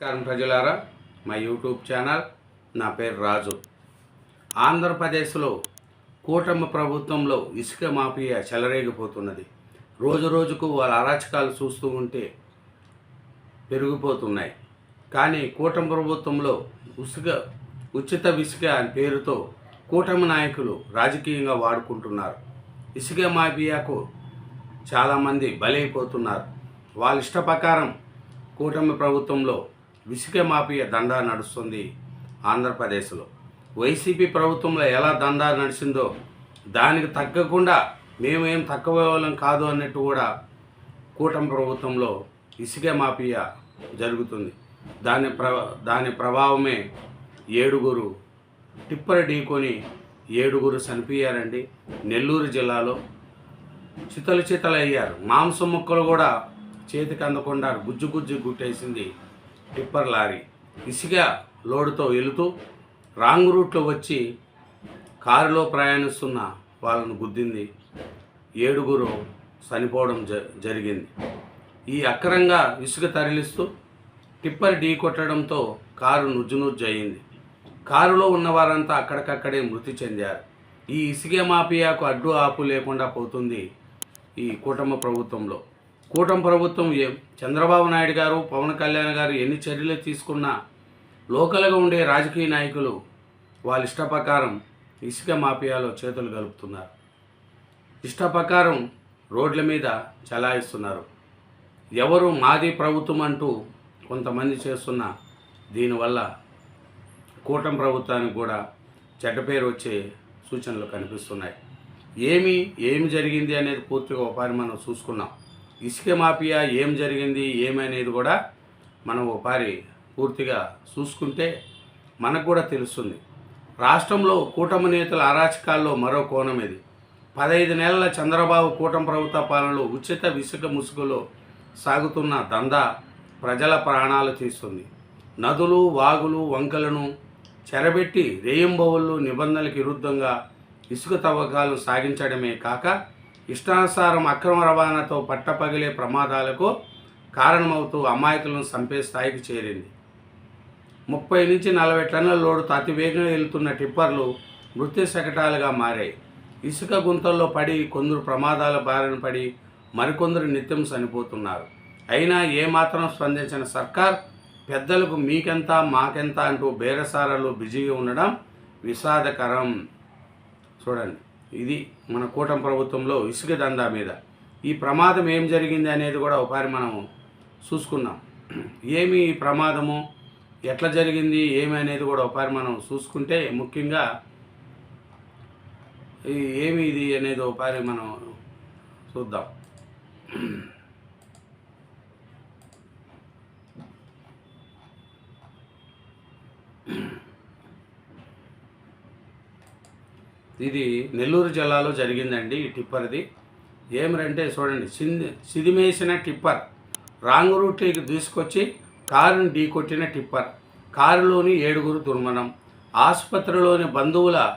నమస్కారం ప్రజలారా. మా యూట్యూబ్ ఛానల్ నా పేరు రాజు. ఆంధ్రప్రదేశ్లో కూటమి ప్రభుత్వంలో ఇసుక మాఫియా చెలరేగిపోతున్నది. రోజు రోజుకు వాళ్ళ అరాచకాలు చూస్తూ ఉంటే పెరిగిపోతున్నాయి. కానీ కూటమి ప్రభుత్వంలో ఉసుక ఉచిత ఇసుక అని పేరుతో కూటమి నాయకులు రాజకీయంగా వాడుకుంటున్నారు. ఇసుక మాఫియాకు చాలామంది బలైపోతున్నారు. వాళ్ళ ఇష్ట ప్రకారం కూటమి ప్రభుత్వంలో ఇసుక మాఫియా దందా నడుస్తుంది ఆంధ్రప్రదేశ్లో. వైసీపీ ప్రభుత్వంలో ఎలా దందా నడిచిందో దానికి తగ్గకుండా మేమేం తక్కువ వాళ్ళం కాదు అన్నట్టు కూడా కూటమి ప్రభుత్వంలో ఇసుక మాఫియా జరుగుతుంది. దాని ప్ర దాని ప్రభావమే ఏడుగురు టిప్పర్ ఢీకొని ఏడుగురు చనిపోయారండి. నెల్లూరు జిల్లాలో చితలు చితలయ్యారు. మాంసం ముక్కలు కూడా చేతికి అందకుండా గుజ్జు గుజ్జు గుట్టేసింది టిప్పర్ లారీ. ఇసుక లోడుతో వెళుతూ రాంగ్ రూట్లో వచ్చి కారులో ప్రయాణిస్తున్న వాళ్ళను గుద్దింది. ఏడుగురు చనిపోవడం జ జరిగింది. ఈ అక్రంగా ఇసుక తరలిస్తూ టిప్పర్ ఢీ కొట్టడంతో కారు నుజ్జు నుజ్జు అయింది. కారులో ఉన్న వారంతా అక్కడికక్కడే మృతి చెందారు. ఈ ఇసుక మాఫియాకు అడ్డు ఆపు లేకుండా పోతుంది ఈ కూటమి ప్రభుత్వంలో. కూటమి ప్రభుత్వం ఏ చంద్రబాబు నాయుడు గారు పవన్ కళ్యాణ్ గారు ఎన్ని చర్యలు తీసుకున్నా లోకల్గా ఉండే రాజకీయ నాయకులు వాళ్ళ ఇష్టప్రకారం ఇసుక మాఫియాలో చేతులు కలుపుతున్నారు ఇష్టప్రకారం రోడ్ల మీద చలాయిస్తున్నారు. ఎవరు మాది ప్రభుత్వం అంటూ కొంతమంది చేస్తున్న దీనివల్ల కూటమి ప్రభుత్వానికి కూడా చెడ్డ పేరు వచ్చే సూచనలు కనిపిస్తున్నాయి. ఏమి ఏమి జరిగింది అనేది పూర్తిగా ఒకసారి మనం చూసుకున్నాం. ఇసుక మాఫియా ఏం జరిగింది ఏమనేది కూడా మనం ఒకసారి పూర్తిగా చూసుకుంటే మనకు కూడా తెలుస్తుంది. రాష్ట్రంలో కూటమి నేతల అరాచకాల్లో మరో కోణం ఇది. పదహైదు నెలల చంద్రబాబు కూటమి ప్రభుత్వ పాలనలో ఉచిత ఇసుక ముసుగులో సాగుతున్న దందా ప్రజల ప్రాణాలు తీస్తుంది. నదులు వాగులు వంకలను చెరబెట్టి రేయింబవుళ్ళు నిబంధనలకు విరుద్ధంగా ఇసుక తవ్వకాలు సాగించడమే కాక ఇష్టానుసారం అక్రమ రవాణాతో పట్టపగిలే ప్రమాదాలకు కారణమవుతూ అమాయకులను చంపే స్థాయికి చేరింది. ముప్పై నుంచి నలభై టన్నుల లోడుతో అతివేగంగా వెళ్తున్న టిప్పర్లు మృత్యు శకటాలుగా మారాయి. ఇసుక గుంతల్లో పడి కొందరు ప్రమాదాల బారిన పడి మరికొందరు నిత్యం చనిపోతున్నారు. అయినా ఏమాత్రం స్పందించిన సర్కార్ పెద్దలకు మీకెంత మాకెంత అంటూ బేరసారాలు బిజీగా ఉండడం విషాదకరం. చూడండి. ఇది మన కూటమి ప్రభుత్వంలో ఇసుక దందా మీద. ఈ ప్రమాదం ఏం జరిగింది అనేది కూడా ఒకసారి మనం చూసుకున్నాం ఏమి ప్రమాదము? ఎట్లా జరిగింది? ఏమి అనేది కూడా ఒకసారి మనం చూసుకుంటే ముఖ్యంగా ఏమి ఇది అనేది ఒకసారి మనం చూద్దాం. ఇది నెల్లూరు జిల్లాలో జరిగిందండి ఈ టిప్పర్ది. ఏమిరంటే చూడండి సింది సిదిమేసిన టిప్పర్. రాంగ్ రూట్లోకి తీసుకొచ్చి కారుని ఢీకొట్టిన టిప్పర్. కారులోని ఏడుగురు దుర్మరణం ఆసుపత్రిలోని బంధువుల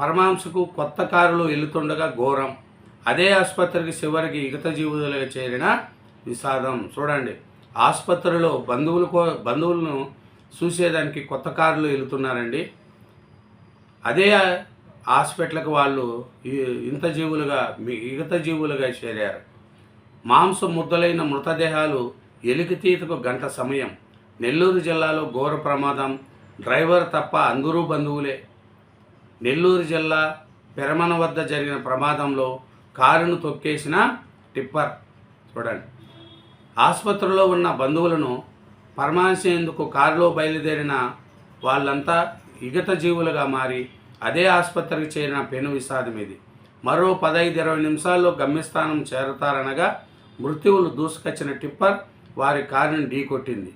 పరమాంశకు కొత్త కారులో వెళుతుండగా ఘోరం. అదే ఆసుపత్రికి చివరికి ఇగత జీవులుగా చేరిన విషాదం. చూడండి ఆసుపత్రిలో బంధువులు కో బంధువులను చూసేదానికి కొత్త కారులో వెళుతున్నారండి అదే హాస్పిటల్కి వాళ్ళు ఇంత జీవులుగా మిగత జీవులుగా చేరారు. మాంసం ముద్దలైన మృతదేహాలు ఎలికితీతకు గంట సమయం. నెల్లూరు జిల్లాలో ఘోర ప్రమాదం. డ్రైవర్ తప్ప అందరూ బంధువులే. నెల్లూరు జిల్లా పెరమన వద్ద జరిగిన ప్రమాదంలో కారును తొక్కేసిన టిప్పర్. చూడండి. ఆసుపత్రిలో ఉన్న బంధువులను పరమాశేందుకు కారులో బయలుదేరిన వాళ్ళంతా ఇగత జీవులుగా మారి అదే ఆసుపత్రికి చేరిన పెను విషాదం ఇది. మరో పదహైదు ఇరవై నిమిషాల్లో గమ్యస్థానం చేరతారనగా మృత్యువులు దూసుకొచ్చిన టిప్పర్ వారి కారుని ఢీకొట్టింది.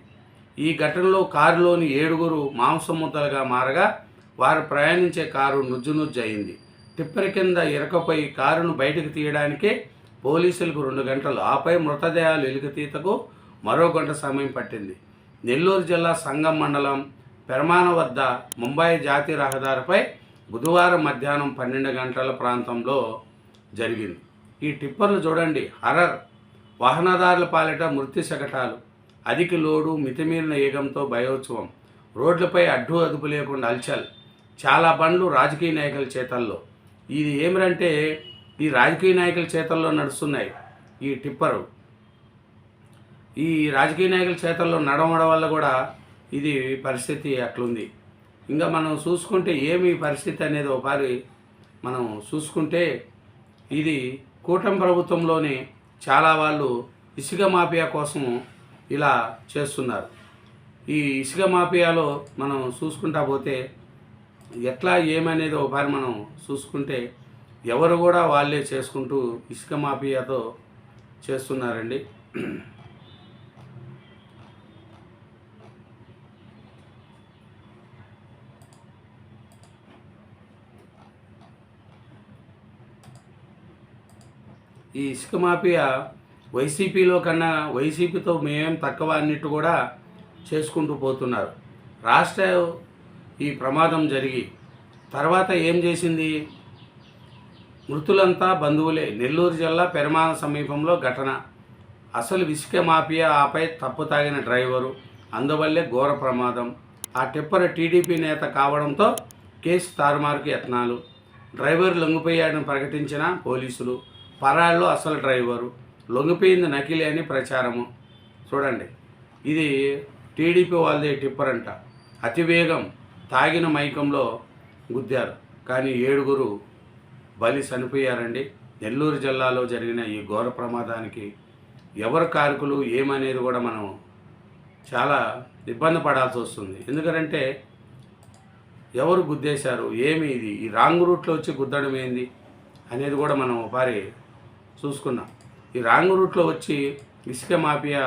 ఈ ఘటనలో కారులోని ఏడుగురు మాంసముద్దలుగా మారగా వారు ప్రయాణించే కారు నుజ్జు నుజ్జు అయింది టిప్పర్ కింద ఇరకపోయి కారును బయటకు తీయడానికే పోలీసులకు రెండు గంటలు. ఆపై మృతదేహాలు ఎలుకతీతకు మరో గంట సమయం పట్టింది. నెల్లూరు జిల్లా సంగం మండలం పెరమాన వద్ద ముంబై జాతీయ రహదారిపై బుధవారం మధ్యాహ్నం పన్నెండు గంటల ప్రాంతంలో జరిగింది. ఈ టిప్పర్లు చూడండి హర్రర్ వాహనదారుల పాలిట మృతి శకటాలు. అధిక లోడు మితిమీరిన ఏగంతో భయోత్సవం. రోడ్లపై అడ్డు అదుపు లేకుండా అల్చల్. చాలా బండ్లు రాజకీయ నాయకుల చేతల్లో. ఇది ఏమిటంటే ఈ రాజకీయ నాయకుల చేతల్లో నడుస్తున్నాయి ఈ టిప్పరు. ఈ రాజకీయ నాయకుల చేతల్లో నడవడం వల్ల కూడా ఇది పరిస్థితి అట్లుంది. ఇంకా మనం చూసుకుంటే ఏమి పరిస్థితి అనేది ఒకసారి మనం చూసుకుంటే ఇది కూటమి ప్రభుత్వంలోనే చాలా వాళ్ళు ఇసుక మాఫియా కోసం ఇలా చేస్తున్నారు. ఈ ఇసుక మాఫియాలో మనం చూసుకుంటా పోతే ఎట్లా ఏమనేది ఒకసారి మనం చూసుకుంటే ఎవరు కూడా వాళ్ళే చేసుకుంటూ ఇసుక మాఫియాతో చేస్తున్నారండి. ఈ ఇసుక మాఫియా వైసీపీలో కన్నా వైసీపీతో మేమేం తక్కువ అన్నిటి కూడా చేసుకుంటూ పోతున్నారు. రాష్ట్ర ఈ ప్రమాదం జరిగి తర్వాత ఏం చేసింది? మృతులంతా బంధువులే. నెల్లూరు జిల్లా పెరమాన సమీపంలో ఘటన. అసలు ఇసుక మాఫియా ఆపై తప్పు తాగిన డ్రైవరు. అందువల్లే ఘోర ప్రమాదం. ఆ టిప్పర్ టీడీపీ నేత కావడంతో కేసు తారుమారుకు యత్నాలు. డ్రైవర్ లొంగిపోయాడని ప్రకటించిన పోలీసులు. పరాల్లో అసలు డ్రైవరు. లొంగిపోయింది నకిలీ అని ప్రచారము. చూడండి. ఇది టీడీపీ వాళ్ళదే టిప్పర్ అంట అతివేగం తాగిన మైకంలో గుద్దారు. కానీ ఏడుగురు బలి చనిపోయారండి. నెల్లూరు జిల్లాలో జరిగిన ఈ ఘోర ప్రమాదానికి ఎవరు కారకులు ఏమనేది కూడా మనం చాలా ఇబ్బంది పడాల్సి వస్తుంది. ఎందుకంటే ఎవరు గుద్దేశారు? ఏమి ఇది? ఈ రాంగ్ రూట్లో వచ్చి గుద్దడం ఏంది? అనేది కూడా మనం ఒకసారి చూసుకున్నాం. ఈ రాంగ్ రూట్లో వచ్చి ఇసుక మాఫియా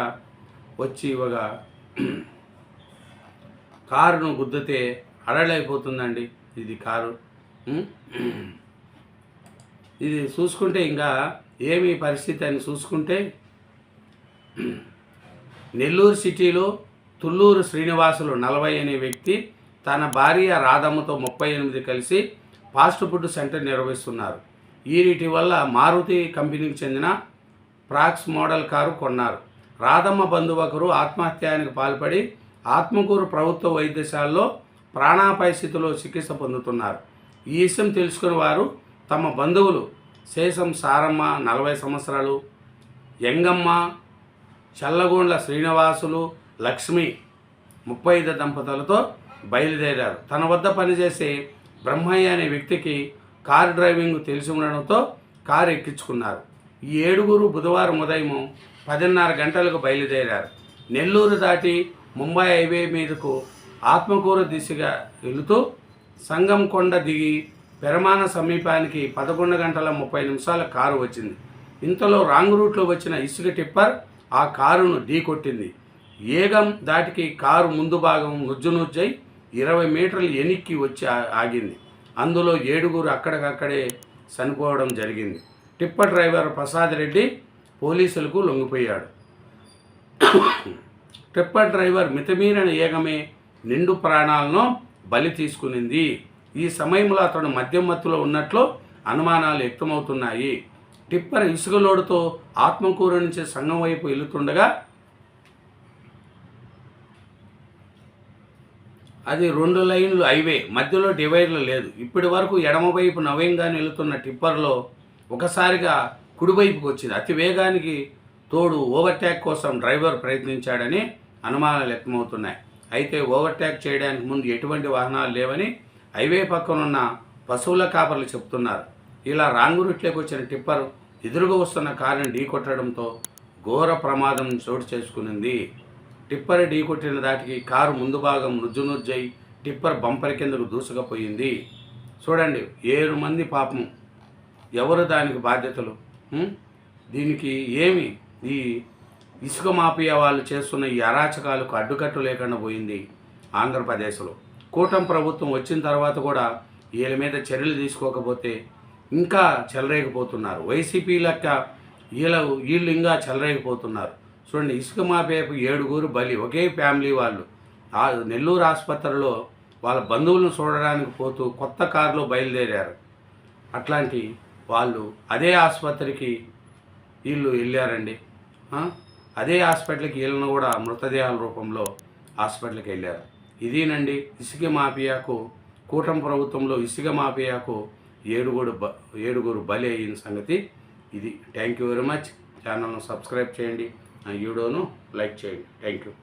వచ్చి ఒక కారును గుద్దితే అడలైపోతుందండి. ఇది కారు. ఇది చూసుకుంటే ఇంకా ఏమి పరిస్థితి అని చూసుకుంటే నెల్లూరు సిటీలో తుళ్ళూరు శ్రీనివాసులు నలభై అనే వ్యక్తి తన భార్య రాధమ్మతో ముప్పై ఎనిమిది కలిసి ఫాస్ట్ ఫుడ్ సెంటర్ నిర్వహిస్తున్నారు. వీటి వల్ల మారుతి కంపెనీకి చెందిన ప్రాక్స్ మోడల్ కారు కొన్నారు. రాధమ్మ బంధువకరు ఒకరు ఆత్మహత్యానికి పాల్పడి ఆత్మకూరు ప్రభుత్వ వైద్యశాలలో ప్రాణాపాయ స్థితిలో చికిత్స పొందుతున్నారు. ఈ విషయం తెలుసుకుని వారు తమ బంధువులు శేషం సారమ్మ నలభై సంవత్సరాలు ఎంగమ్మ చల్లగోండ్ల శ్రీనివాసులు లక్ష్మి ముప్పై ఐదు దంపతులతో బయలుదేరారు. తన వద్ద పనిచేసే బ్రహ్మయ్య అనే వ్యక్తికి కారు డ్రైవింగ్ తెలిసి ఉండడంతో కారు ఎక్కించుకున్నారు. ఈ ఏడుగురు బుధవారం ఉదయం పదిన్నర గంటలకు బయలుదేరారు. నెల్లూరు దాటి ముంబై హైవే మీదకు ఆత్మకూరు దిశగా వెళుతూ సంగం కొండ దిగి పెరమాన సమీపానికి పదకొండు గంటల ముప్పై నిమిషాల కారు వచ్చింది. ఇంతలో రాంగ్ రూట్లో వచ్చిన ఇసుక టిప్పర్ ఆ కారును ఢీకొట్టింది. ఏగం దాటికి కారు ముందు భాగం నుజ్జు నుజ్జై ఇరవై మీటర్లు ఎనిక్కి వచ్చి ఆగింది. అందులో ఏడుగురు అక్కడికక్కడే చనిపోవడం జరిగింది. టిప్పర్ డ్రైవర్ ప్రసాద్ రెడ్డి పోలీసులకు లొంగిపోయాడు. టిప్పర్ డ్రైవర్ మితమీరిన ఏగమే నిండు ప్రాణాలను బలి తీసుకునింది. ఈ సమయంలో అతను మద్యం మత్తులో ఉన్నట్లు అనుమానాలు వ్యక్తమవుతున్నాయి. టిప్పర్ ఇసుక లోడుతో ఆత్మకూరు నుంచి సంఘం వైపు వెళుతుండగా అది రెండు లైన్లు హైవే మధ్యలో డివైడర్లు లేదు. ఇప్పటి వరకు ఎడమవైపు నవ్యంగా నిలుతున్న టిప్పర్లో ఒకసారిగా కుడివైపుకి వచ్చింది. అతి వేగానికి తోడు ఓవర్టేక్ కోసం డ్రైవర్ ప్రయత్నించాడని అనుమానాలు వ్యక్తమవుతున్నాయి. అయితే ఓవర్టేక్ చేయడానికి ముందు ఎటువంటి వాహనాలు లేవని హైవే పక్కనున్న పశువుల కాపర్లు చెప్తున్నారు. ఇలా రాంగు రూట్లోకి వచ్చిన టిప్పర్ ఎదురుగా వస్తున్న కారుని ఢీకొట్టడంతో ఘోర ప్రమాదం చోటు చేసుకునింది. టిప్పర్ ఢీకొట్టిన దాటికి కారు ముందు భాగం నుజ్జు నుజ్జై టిప్పర్ బంపర్ కిందకు దూసుకుపోయింది. చూడండి ఏడు మంది పాపం. ఎవరు దానికి బాధ్యతలు? దీనికి ఏమి? ఈ ఇసుక మాఫియా వాళ్ళు చేస్తున్న ఈ అరాచకాలకు అడ్డుకట్టు లేకుండా పోయింది ఆంధ్రప్రదేశ్లో. కూటమి ప్రభుత్వం వచ్చిన తర్వాత కూడా వీళ్ళ మీద చర్యలు తీసుకోకపోతే ఇంకా చెలరేగిపోతున్నారు. వైసీపీ లెక్క వీళ్ళ వీళ్ళు ఇంకా చెలరేగిపోతున్నారు. చూడండి ఇసుక మాపేపు ఏడుగురు బలి ఒకే ఫ్యామిలీ వాళ్ళు. ఆ నెల్లూరు ఆసుపత్రిలో వాళ్ళ బంధువులను చూడడానికి పోతూ కొత్త కారులో బయలుదేరారు. అట్లాంటి వాళ్ళు అదే ఆసుపత్రికి వీళ్ళు వెళ్ళారండి. అదే హాస్పిటల్కి వీళ్ళను కూడా మృతదేహాల రూపంలో హాస్పిటల్కి వెళ్ళారు. ఇదేనండి ఇసుక మాఫియాకు కూటమి ప్రభుత్వంలో ఇసుక మాఫియాకు ఏడుగురు బ ఏడుగురు బలి అయిన సంగతి. ఇది థ్యాంక్ యూ వెరీ మచ్. ఛానల్ను సబ్స్క్రైబ్ చేయండి. నా వీడియోను లైక్ చేయండి. Thank you.